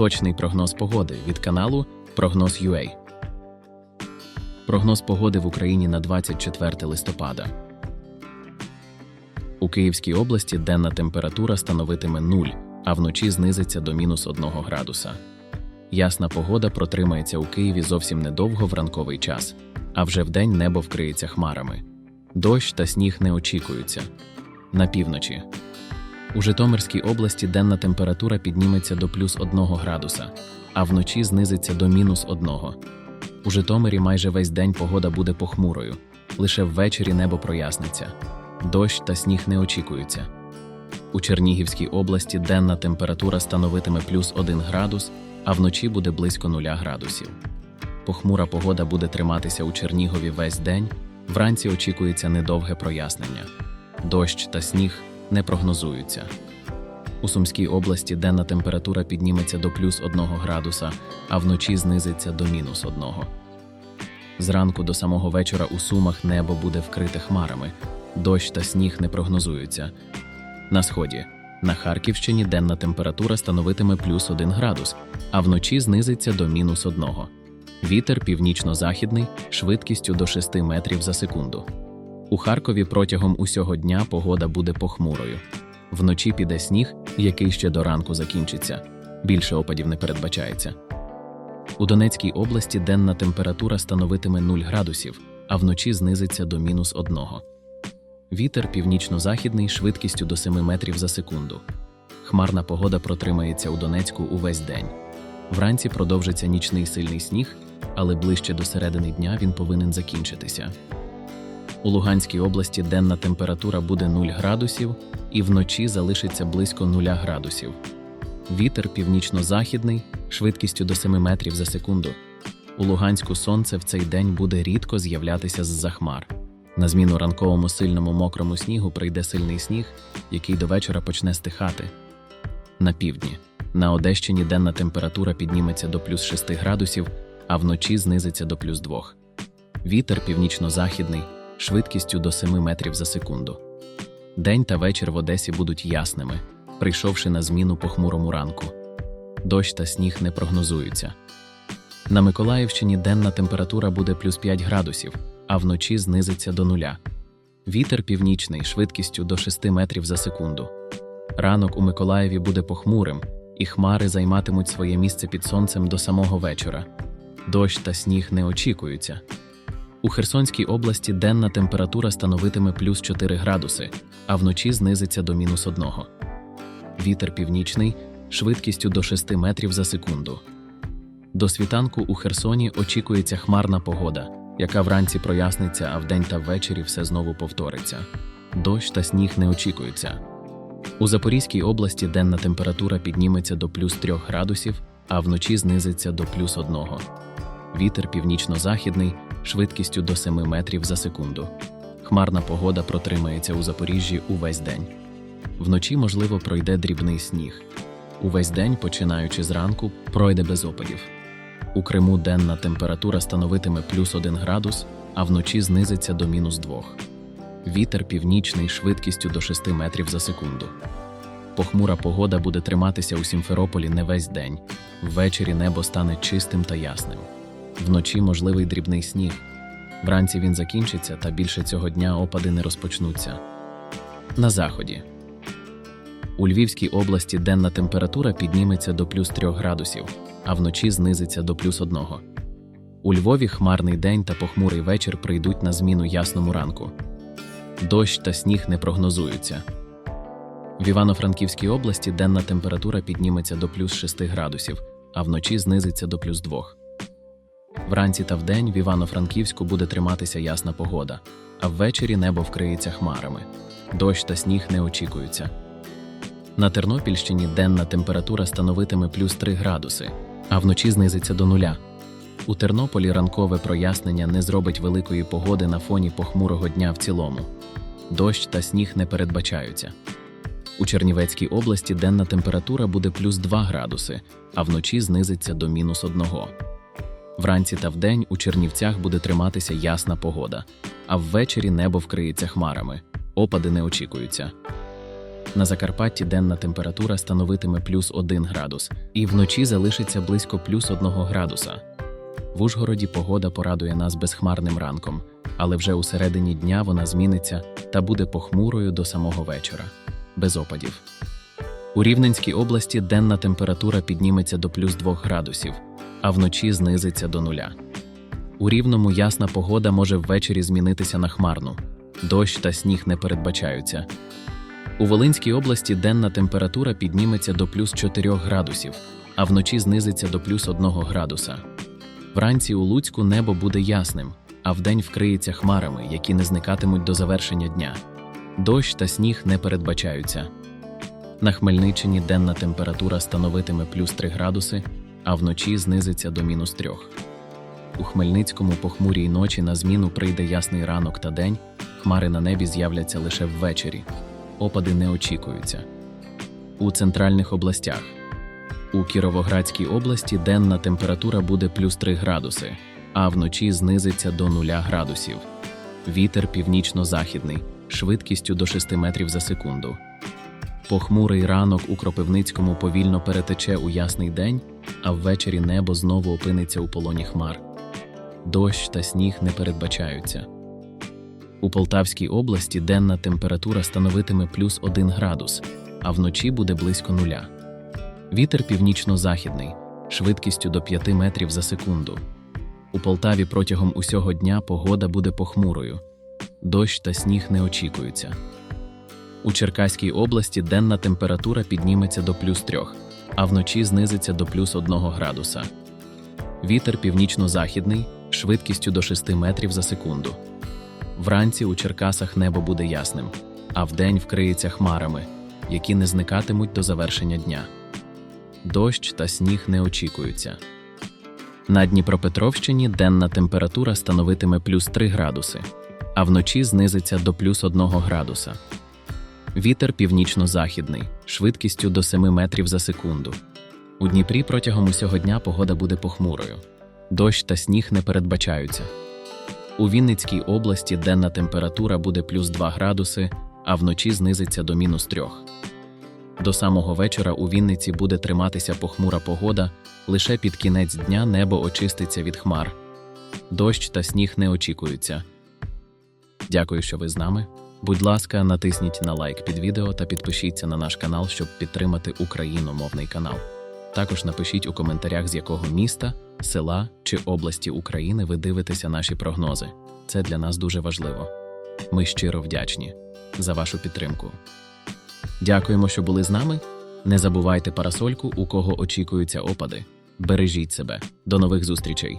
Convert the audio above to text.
Точний прогноз погоди від каналу Прогноз UA. Прогноз погоди в Україні на 24 листопада. У Київській області денна температура становитиме 0, а вночі знизиться до мінус 1 градуса. Ясна погода протримається у Києві зовсім недовго в ранковий час, а вже вдень небо вкриється хмарами. Дощ та сніг не очікуються. На півночі. У Житомирській області денна температура підніметься до плюс 1 градуса, а вночі знизиться до мінус 1. У Житомирі майже весь день погода буде похмурою, лише ввечері небо проясниться. Дощ та сніг не очікуються. У Чернігівській області денна температура становитиме плюс 1 градус, а вночі буде близько 0 градусів. Похмура погода буде триматися у Чернігові весь день, вранці очікується недовге прояснення. Дощ та сніг не прогнозуються. У Сумській області денна температура підніметься до плюс 1 градуса, а вночі знизиться до мінус 1. Зранку до самого вечора у Сумах небо буде вкрите хмарами, дощ та сніг не прогнозуються. На сході на Харківщині денна температура становитиме плюс 1 градус, а вночі знизиться до мінус 1. Вітер північно-західний швидкістю до 6 метрів за секунду. У Харкові протягом усього дня погода буде похмурою. Вночі піде сніг, який ще до ранку закінчиться. Більше опадів не передбачається. У Донецькій області денна температура становитиме 0 градусів, а вночі знизиться до мінус 1. Вітер північно-західний швидкістю до 7 метрів за секунду. Хмарна погода протримається у Донецьку увесь день. Вранці продовжиться нічний сильний сніг, але ближче до середини дня він повинен закінчитися. У Луганській області денна температура буде 0 градусів і вночі залишиться близько 0 градусів. Вітер північно-західний швидкістю до 7 метрів за секунду. У Луганську сонце в цей день буде рідко з'являтися з-за хмар. На зміну ранковому сильному мокрому снігу прийде сильний сніг, який до вечора почне стихати. На півдні. На Одещині денна температура підніметься до плюс 6 градусів, а вночі знизиться до плюс 2. Вітер північно-західний швидкістю до 7 метрів за секунду. День та вечір в Одесі будуть ясними, прийшовши на зміну похмурому ранку. Дощ та сніг не прогнозуються. На Миколаївщині денна температура буде плюс 5 градусів, а вночі знизиться до нуля. Вітер північний швидкістю до 6 метрів за секунду. Ранок у Миколаєві буде похмурим, і хмари займатимуть своє місце під сонцем до самого вечора. Дощ та сніг не очікуються. У Херсонській області денна температура становитиме плюс 4 градуси, а вночі знизиться до мінус 1. Вітер північний швидкістю до 6 метрів за секунду. До світанку у Херсоні очікується хмарна погода, яка вранці проясниться, а вдень та ввечері все знову повториться. Дощ та сніг не очікуються. У Запорізькій області денна температура підніметься до плюс 3 градусів, а вночі знизиться до плюс 1. Вітер північно-західний швидкістю до 7 метрів за секунду. Хмарна погода протримається у Запоріжжі увесь день. Вночі, можливо, пройде дрібний сніг. Увесь день, починаючи зранку, пройде без опадів. У Криму денна температура становитиме плюс 1 градус, а вночі знизиться до мінус 2. Вітер північний швидкістю до 6 метрів за секунду. Похмура погода буде триматися у Сімферополі не весь день. Ввечері небо стане чистим та ясним. Вночі можливий дрібний сніг. Вранці він закінчиться, та більше цього дня опади не розпочнуться. На заході. У Львівській області денна температура підніметься до плюс 3 градусів, а вночі знизиться до плюс 1. У Львові хмарний день та похмурий вечір прийдуть на зміну ясному ранку. Дощ та сніг не прогнозуються. В Івано-Франківській області денна температура підніметься до плюс 6 градусів, а вночі знизиться до плюс 2. Вранці та вдень в Івано-Франківську буде триматися ясна погода, а ввечері небо вкриється хмарами. Дощ та сніг не очікуються. На Тернопільщині денна температура становитиме плюс 3 градуси, а вночі знизиться до нуля. У Тернополі ранкове прояснення не зробить великої погоди на фоні похмурого дня в цілому. Дощ та сніг не передбачаються. У Чернівецькій області денна температура буде плюс 2 градуси, а вночі знизиться до мінус 1. Вранці та вдень у Чернівцях буде триматися ясна погода, а ввечері небо вкриється хмарами. Опади не очікуються. На Закарпатті денна температура становитиме плюс 1 градус, і вночі залишиться близько плюс 1 градуса. В Ужгороді погода порадує нас безхмарним ранком, але вже у середині дня вона зміниться та буде похмурою до самого вечора, без опадів. У Рівненській області денна температура підніметься до плюс 2 градусів, а вночі знизиться до нуля. У рівному ясна погода може ввечері змінитися на хмарну. Дощ та сніг не передбачаються. У Волинській області денна температура підніметься до плюс 4 градусів, а вночі знизиться до плюс 1 градуса. Вранці у Луцьку небо буде ясним, а вдень вкриється хмарами, які не зникатимуть до завершення дня. Дощ та сніг не передбачаються. На Хмельниччині денна температура становитиме плюс 3 градуси, а вночі знизиться до мінус 3. У Хмельницькому похмурій ночі на зміну прийде ясний ранок та день, хмари на небі з'являться лише ввечері. Опади не очікуються. У центральних областях. У Кіровоградській області денна температура буде плюс 3 градуси, а вночі знизиться до 0 градусів. Вітер північно-західний, швидкістю до 6 метрів за секунду. Похмурий ранок у Кропивницькому повільно перетече у ясний день, а ввечері небо знову опиниться у полоні хмар. Дощ та сніг не передбачаються. У Полтавській області денна температура становитиме плюс 1 градус, а вночі буде близько нуля. Вітер північно-західний, швидкістю до 5 метрів за секунду. У Полтаві протягом усього дня погода буде похмурою. Дощ та сніг не очікуються. У Черкаській області денна температура підніметься до плюс 3, а вночі знизиться до плюс 1 градуса. Вітер північно-західний, швидкістю до 6 метрів за секунду. Вранці у Черкасах небо буде ясним, а вдень вкриється хмарами, які не зникатимуть до завершення дня. Дощ та сніг не очікуються. На Дніпропетровщині денна температура становитиме плюс 3 градуси, а вночі знизиться до плюс 1 градуса. Вітер північно-західний, швидкістю до 7 метрів за секунду. У Дніпрі протягом усього дня погода буде похмурою. Дощ та сніг не передбачаються. У Вінницькій області денна температура буде плюс 2 градуси, а вночі знизиться до мінус 3. До самого вечора у Вінниці буде триматися похмура погода, лише під кінець дня небо очиститься від хмар. Дощ та сніг не очікуються. Дякую, що ви з нами. Будь ласка, натисніть на лайк під відео та підпишіться на наш канал, щоб підтримати україномовний канал. Також напишіть у коментарях, з якого міста, села чи області України ви дивитеся наші прогнози. Це для нас дуже важливо. Ми щиро вдячні за вашу підтримку. Дякуємо, що були з нами. Не забувайте парасольку, у кого очікуються опади. Бережіть себе. До нових зустрічей!